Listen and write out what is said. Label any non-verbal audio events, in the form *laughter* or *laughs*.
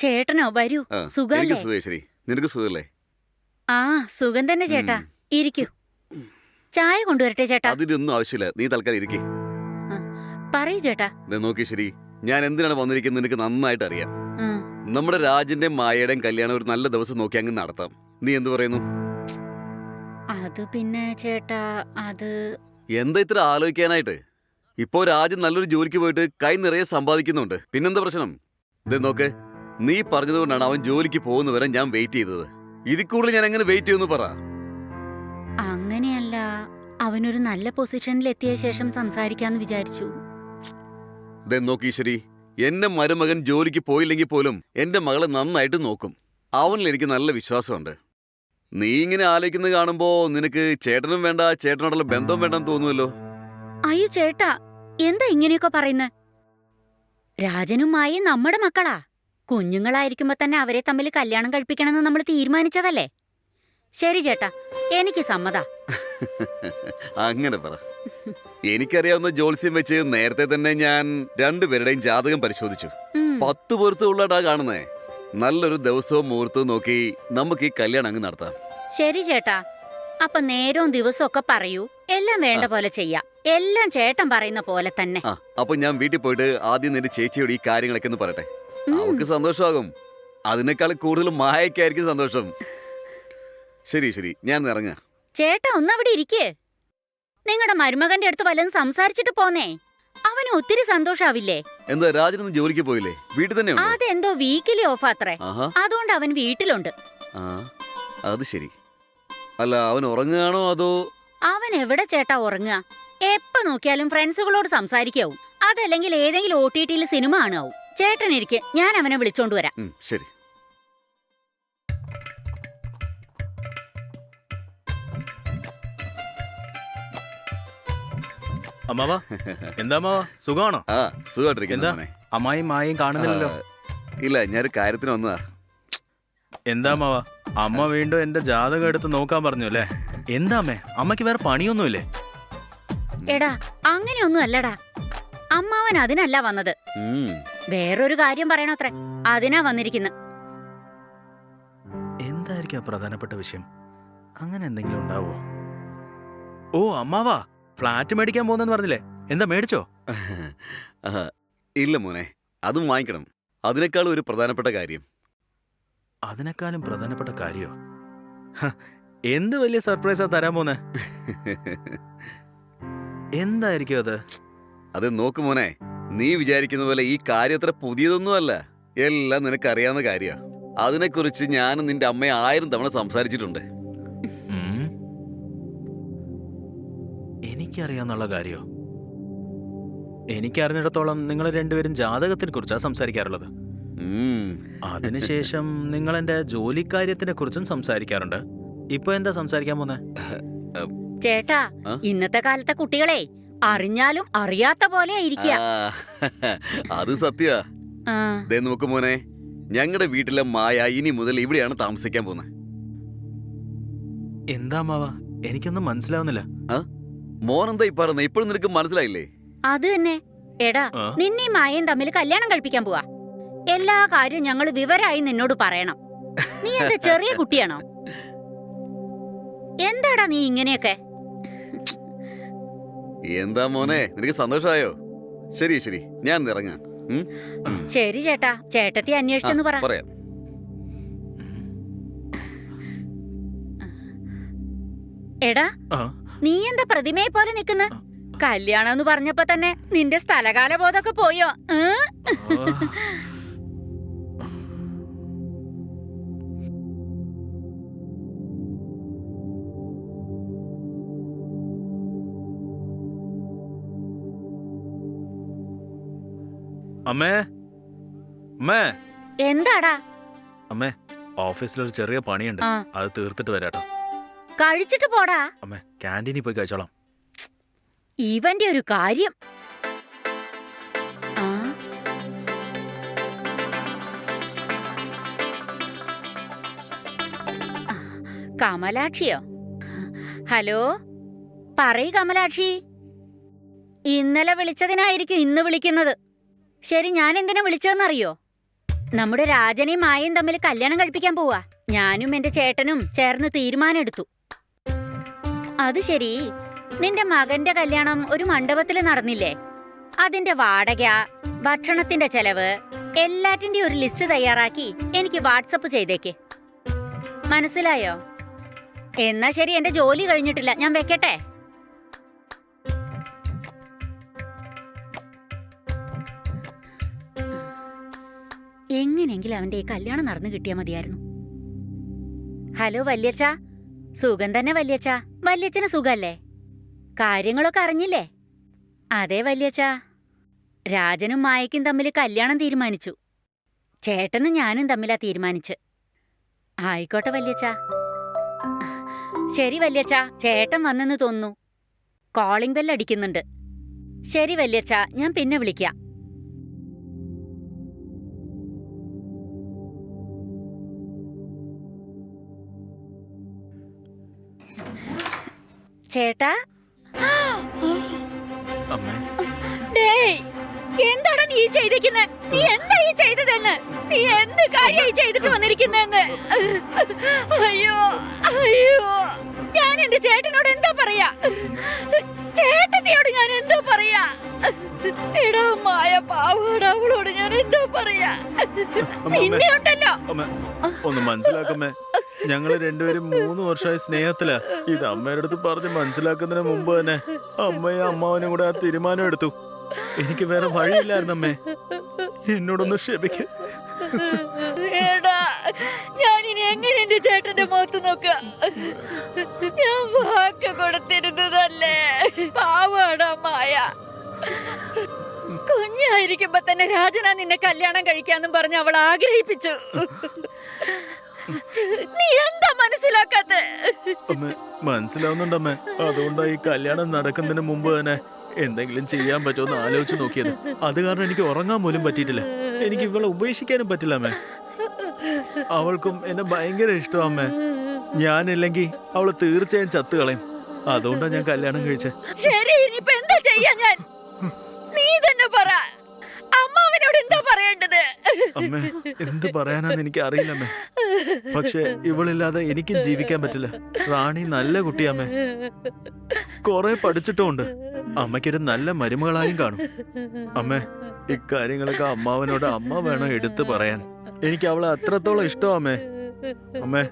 ചേട്ടനോ വരൂ. സുഖല്ലേ? നിനക്ക് സുഖല്ലേ? ആ സുഖം തന്നെ ചേട്ടാ. ഇരിക്കൂ. ചായ കൊണ്ടുവരട്ടെ ചേട്ടാ. അതിനൊന്നും ആവശ്യമില്ല. നീ തൽക്കാലം ഇരിക്കേ. പറയൂ ചേട്ടാ. നോക്കി ശരി. ഞാൻ എന്തിനാണ് വന്നിരിക്കുന്നത് നിനക്ക് നന്നായിട്ട് അറിയാം. നമ്മുടെ രാജന്റെ മായയുടെയും കല്യാണം ഒരു നല്ല ദിവസം നോക്കി അങ്ങ് നടത്താം. നീ എന്തു പറയുന്നു? അത് പിന്നെ ചേട്ടാ അത് എന്താ ഇത്ര ആലോചിക്കാനായിട്ട്? ഇപ്പോ രാജൻ നല്ലൊരു ജോലിക്ക് പോയിട്ട് കൈ നിറയെ സമ്പാദിക്കുന്നുണ്ട്. പിന്നെന്താ പ്രശ്നം? ഇത് നോക്ക്. നീ പറഞ്ഞതുകൊണ്ടാണ് അവൻ ജോലിക്ക് പോകുന്നവരെ ഞാൻ വെയിറ്റ് ചെയ്തത്. ഇതിൽ കൂടുതൽ ഞാൻ എങ്ങനെ വെയിറ്റ് ചെയ്യുമെന്ന് പറ. അങ്ങനെയല്ല അവനൊരു നല്ല പൊസിഷനിൽ എത്തിയ ശേഷം സംസാരിക്കാന്ന് വിചാരിച്ചു. ദേ നോക്ക് എന്റെ മരുമകൻ ജോലിക്ക് പോയില്ലെങ്കിൽ പോലും എന്റെ മകളെ നന്നായിട്ട് നോക്കും. അവനിൽ എനിക്ക് നല്ല വിശ്വാസമുണ്ട്. നീ ഇങ്ങനെ ആലോചിക്കുന്നത് കാണുമ്പോ നിനക്ക് ചേട്ടനും വേണ്ട ചേട്ടനോടുള്ള ബന്ധം വേണ്ടെന്ന് തോന്നുമല്ലോ അയ്യോ ചേട്ടാ എന്താ ഇങ്ങനെയൊക്കെ പറയുന്നത് രാജനുമായി നമ്മുടെ മക്കളാ. കുഞ്ഞുങ്ങളായിരിക്കുമ്പോ തന്നെ അവരെ തമ്മിൽ കല്യാണം കഴിപ്പിക്കണമെന്ന് നമ്മൾ തീരുമാനിച്ചതല്ലേ? ശരി ചേട്ടാ എനിക്ക് സമ്മത. *laughs* അങ്ങനെ പറ. എനിക്കറിയാവുന്ന ജോത്സ്യം വെച്ച് നേരത്തെ തന്നെ ഞാൻ രണ്ടുപേരുടെയും ജാതകം പരിശോധിച്ചു. പത്ത് പൊരുത്തമുള്ളടാ കാണുന്നേ. നല്ലൊരു ദിവസവും മുഹൂർത്തവും നോക്കി നമുക്ക് ഈ കല്യാണം അങ്ങ് നടത്താം. ശരി ചേട്ടാ അപ്പൊ നേരവും ദിവസവും ഒക്കെ പറയൂ. എല്ലാം വേണ്ട പോലെ ചെയ്യാം. എല്ലാം ചേട്ടൻ പറയുന്ന പോലെ തന്നെ. അപ്പൊ ഞാൻ വീട്ടിൽ പോയിട്ട് ആദ്യം നിന്റെ ചേച്ചിയോട് ഈ കാര്യങ്ങളൊക്കെ ഒന്ന് പറയട്ടെ. അവൾക്ക് സന്തോഷമാകും. അതിനേക്കാൾ കൂടുതൽ മായക്കായിരിക്കും സന്തോഷം. ശരി ശരി. ഞാൻ ഇറങ്ങ. ചേട്ടാ ഒന്ന് അവിടെ ഇരിക്കേ. നിങ്ങളുടെ മരുമകന്റെ അടുത്ത് വല്ലതും സംസാരിച്ചിട്ട് പോന്നേ. അവന് ഒത്തിരി സന്തോഷാവില്ലേ? എന്താ രാജനൊന്നും ജോലിക്ക് പോയില്ലേ? വീട്ടിൽ തന്നെ അതെന്തോ വീക്കിലി ഓഫ് അത്രേ അതുകൊണ്ട് അവൻ വീട്ടിലുണ്ട്. അത് ശരി. അല്ല അവൻ ഉറങ്ങുകയാണോ അതോ? അവൻ എവിടെ ചേട്ടാ ഉറങ്ങുക? എപ്പോ നോക്കിയാലും ഫ്രണ്ട്സുകളോട് സംസാരിക്കാവും. അതല്ലെങ്കിൽ ഏതെങ്കിലും ഒ ടി ടിയിൽ സിനിമ കാണാവും ചേട്ടൻ ഇരിക്കെ ഞാൻ അവനെ വിളിച്ചോണ്ട് വരാം. ഉം, ശരി. അമ്മാവാ എന്താ അമ്മാവാ? സുഖമാണോ? ആ സുഖമായിട്ടിരിക്കുന്നു എന്താ? മോനെ. അമ്മായും മായും കാണുന്നില്ലല്ലോ. ഇല്ല ഞാനൊരു കാര്യത്തിന് വന്നതാ. എന്താ അമ്മാവാ? അമ്മ വീണ്ടും എന്റെ ജാതകം എടുത്ത് നോക്കാൻ പറഞ്ഞു അല്ലേ? എന്താ അമ്മേ? അമ്മയ്ക്ക് വേറെ പണിയൊന്നുമില്ലേ? എടാ അങ്ങനെയൊന്നും അല്ലടാ. അമ്മാവൻ അതിനല്ല വന്നത്. ഉം. വേറൊരു കാര്യം പറയണോത്രേ. അതിനാ വന്നിരിക്കുന്നത് എന്തായിരിക്കും പ്രധാനപ്പെട്ട വിഷയം? അങ്ങനെ എന്തെങ്കിലും ഉണ്ടാവോ? ഓ അമ്മാവാ. ഫ്ലാറ്റ് മേടിക്കാൻ പോകുന്നെന്ന് പറഞ്ഞില്ലേ? എന്താ മേടിച്ചോ? *laughs* ഇല്ല മോനെ അതും വാങ്ങിക്കണം. അതിനേക്കാളും ഒരു പ്രധാനപ്പെട്ട കാര്യം. അതിനേക്കാളും പ്രധാനപ്പെട്ട കാര്യോ? എന്ത് വലിയ സർപ്രൈസാ തരാൻ പോന്നെ *laughs* എന്തായിരിക്കും അത്? അത് നോക്ക് മോനെ നീ വിചാരിക്കുന്ന പോലെ ഈ കാര്യം അത്ര പുതിയതൊന്നുമല്ല. എല്ലാം നിനക്കറിയാവുന്ന കാര്യ. അതിനെക്കുറിച്ച് ഞാനും നിന്റെ അമ്മയെ ആയിരം തവണ സംസാരിച്ചിട്ടുണ്ട്. എനിക്കറിയാന്നുള്ള കാര്യോ? എനിക്കറിഞ്ഞിടത്തോളം നിങ്ങൾ രണ്ടുപേരും ജാതകത്തിനെ കുറിച്ചാണ് സംസാരിക്കാറുള്ളത്. അതിനുശേഷം നിങ്ങൾ എന്റെ ജോലിക്കാര്യത്തിനെ കുറിച്ചും സംസാരിക്കാറുണ്ട്. ഇപ്പൊ എന്താ സംസാരിക്കാൻ പോന്നെ? ചേട്ടാ ഇന്നത്തെ കാലത്തെ കുട്ടികളെ അറിഞ്ഞാലും അറിയാത്ത പോലെ ഇരിക്കുക അത് സത്യ. ആ, ദേ നോക്ക് മോനെ ഞങ്ങളുടെ വീട്ടിലെ മായ ഇനി മുതൽ ഇവിടെയാണ് താമസിക്കാൻ പോകുന്നത് എന്താ മാവ? എനിക്കൊന്നും മനസ്സിലാവുന്നില്ല. മോനെന്താ ഈ പറയുന്നത് ഇപ്പോഴും നിനക്ക് മനസ്സിലായില്ലേ? അത് തന്നെ. എടാ നിന്നെ മായയും തമ്മിൽ കല്യാണം കഴിപ്പിക്കാൻ പോവാ. എല്ലാ കാര്യവും ഞങ്ങൾ വിവരായി നിന്നോട് പറയണം. നീ എന്താ ചെറിയ കുട്ടിയാണോ? എന്താടാ നീ ഇങ്ങനെയൊക്കെ? എന്താ മോനെ? നിനക്ക് സന്തോഷമായോ? ശരി ശരി. ഞാൻ ഇറങ്ങാം. ശരി ചേട്ടാ. ചേട്ടത്തി അന്വേഷിച്ചെന്ന് പറ. പറയാം. എടാ നീ എന്താ പ്രതിമയെ പോലെ നിക്കുന്ന കല്യാണം എന്ന് പറഞ്ഞപ്പോ തന്നെ നിന്റെ സ്ഥലകാല ബോധമൊക്കെ പോയോ അമ്മേ. അമ്മേ. എന്താടാ? അമ്മേ ഓഫീസിലൊരു ചെറിയ പണിയുണ്ട്. ആ. അത് തീർത്തിട്ട് വരാട്ടോ. കഴിച്ചിട്ട് പോടാ. അമ്മേ ക്യാന്റീനിൽ പോയി കഴിച്ചോളാം. ഇവന്റെ ഒരു കാര്യം. ആ. ആ, കമലാക്ഷിയോ? ഹലോ? പറയ് കമലാക്ഷി. ഇന്നലെ വിളിച്ചതിനായിരിക്കും ഇന്ന് വിളിക്കുന്നത്. ശരി ഞാൻ എന്തിനാ വിളിച്ചതെന്നറിയോ? നമ്മുടെ രാജനെയും മായയും തമ്മിൽ കല്യാണം കഴിപ്പിക്കാൻ പോവാ. ഞാനും എന്റെ ചേട്ടനും ചേർന്ന് തീരുമാനമെടുത്തു. അത് ശരി. നിന്റെ മകന്റെ കല്യാണം ഒരു മണ്ഡപത്തിൽ നടന്നില്ലേ? അതിന്റെ വാടക ഭക്ഷണത്തിന്റെ ചെലവ് എല്ലാറ്റിന്റെ ഒരു ലിസ്റ്റ് തയ്യാറാക്കി എനിക്ക് വാട്സപ്പ് ചെയ്തേക്ക്. മനസ്സിലായോ? എന്നാ ശരി എന്റെ ജോലി കഴിഞ്ഞിട്ടില്ല. ഞാൻ വെക്കട്ടെ? എങ്ങനെയെങ്കിലും അവന്റെ ഈ കല്യാണം നടന്നു കിട്ടിയാ മതിയായിരുന്നു. ഹലോ വല്യച്ച. സുഖം തന്നെ വല്യച്ച. വല്യച്ചന് സുഖല്ലേ? കാര്യങ്ങളൊക്കെ അറിഞ്ഞില്ലേ? അതെ വല്യച്ച. രാജനും മായക്കും തമ്മിൽ കല്യാണം തീരുമാനിച്ചു. ചേട്ടനും ഞാനും തമ്മിലാ തീരുമാനിച്ച്. ആയിക്കോട്ടെ വല്യച്ച. ശരി വല്യച്ച. ചേട്ടൻ വന്നെന്ന് തോന്നുന്നു. കോളിംഗ് ബെല്ലടിക്കുന്നുണ്ട്. ശരി വല്യച്ച. ഞാൻ പിന്നെ വിളിക്കാം. ചേട്ടാ? എന്താണ് നീ ചെയ്തിരിക്കുന്നത് നീ എന്താ ഈ ചെയ്തതെന്ന്? നീ എന്ത് കാര്യമായി ചെയ്തിട്ട് വന്നിരിക്കുന്നെന്ന്? അയ്യോ അയ്യോ. ഞാൻ എന്റെ ചേട്ടനോട് എന്താ പറയാ? ചേട്ടത്തിയോട് ഞാൻ എന്താ പറയാ? എടാ മായ പാവോട് അവളോട് ഞാൻ എന്താ പറയാ? നിന്നെ ഉണ്ടല്ലോ ഒന്ന് മനസ്സിലാക്കമ്മേ ഞങ്ങൾ രണ്ടുപേരും മൂന്ന് വർഷമായി സ്നേഹത്തിലാ. ഇത് അമ്മയുടെ അടുത്ത് പറഞ്ഞ് മനസ്സിലാക്കുന്നതിന് മുമ്പ് തന്നെ അമ്മയും അമ്മാവനും കൂടെ ആ തീരുമാനം എടുത്തു. എനിക്ക് വേറെ വഴിയില്ലായിരുന്നു അമ്മേ. എന്നോടൊന്ന് ക്ഷമിക്ക. ഞാൻ എങ്ങനെ ചേട്ടന്റെ മുഖത്ത് ഞാൻ കുഞ്ഞായിരിക്കുമ്പോ തന്നെ രാജനാ നിന്നെ കല്യാണം കഴിക്കാന്നും പറഞ്ഞ് അവൾ ആഗ്രഹിപ്പിച്ചു. നീ എന്താ മനസ്സിലാക്കാത്ത? മനസ്സിലാവുന്നുണ്ടമ്മേ. അതുകൊണ്ടാ ഈ കല്യാണം നടക്കുന്നതിന് മുമ്പ് തന്നെ എന്തെങ്കിലും ചെയ്യാൻ പറ്റുമെന്ന് ആലോചിച്ച് നോക്കിയത്. അത് കാരണം എനിക്ക് ഉറങ്ങാൻ പോലും പറ്റിയിട്ടില്ല. എനിക്ക് ഇവളെ ഉപേക്ഷിക്കാനും പറ്റില്ല അമ്മേ. അവൾക്കും എന്നെ ഭയങ്കര ഇഷ്ടം അമ്മേ. ഞാനില്ലെങ്കിൽ അവൾ തീർച്ചയായും ചത്തു കളയും. അതുകൊണ്ടാ ഞാൻ കല്യാണം കഴിച്ചത് ശരി ഇനിയിപ്പോ എന്താ ചെയ്യാ ഞാൻ? നീ തന്നെ പറ. അമ്മാവനോട് എന്താ പറയേണ്ടത്? എന്ത് പറയാനാന്ന് എനിക്ക് അറിയില്ലമ്മേ പക്ഷെ ഇവളില്ലാതെ എനിക്കും ജീവിക്കാൻ പറ്റില്ല. റാണി നല്ല കുട്ടിയമ്മേ കുറെ പഠിച്ചിട്ടുമുണ്ട്. അമ്മയ്ക്കൊരു നല്ല മരുമകളായും കാണും. അമ്മേ ഇക്കാര്യങ്ങളൊക്കെ അമ്മാവനോട് അമ്മ വേണം എടുത്തു പറയാൻ. എനിക്ക് അവളെ അത്രത്തോളം ഇഷ്ടം അമ്മേ. അമ്മേ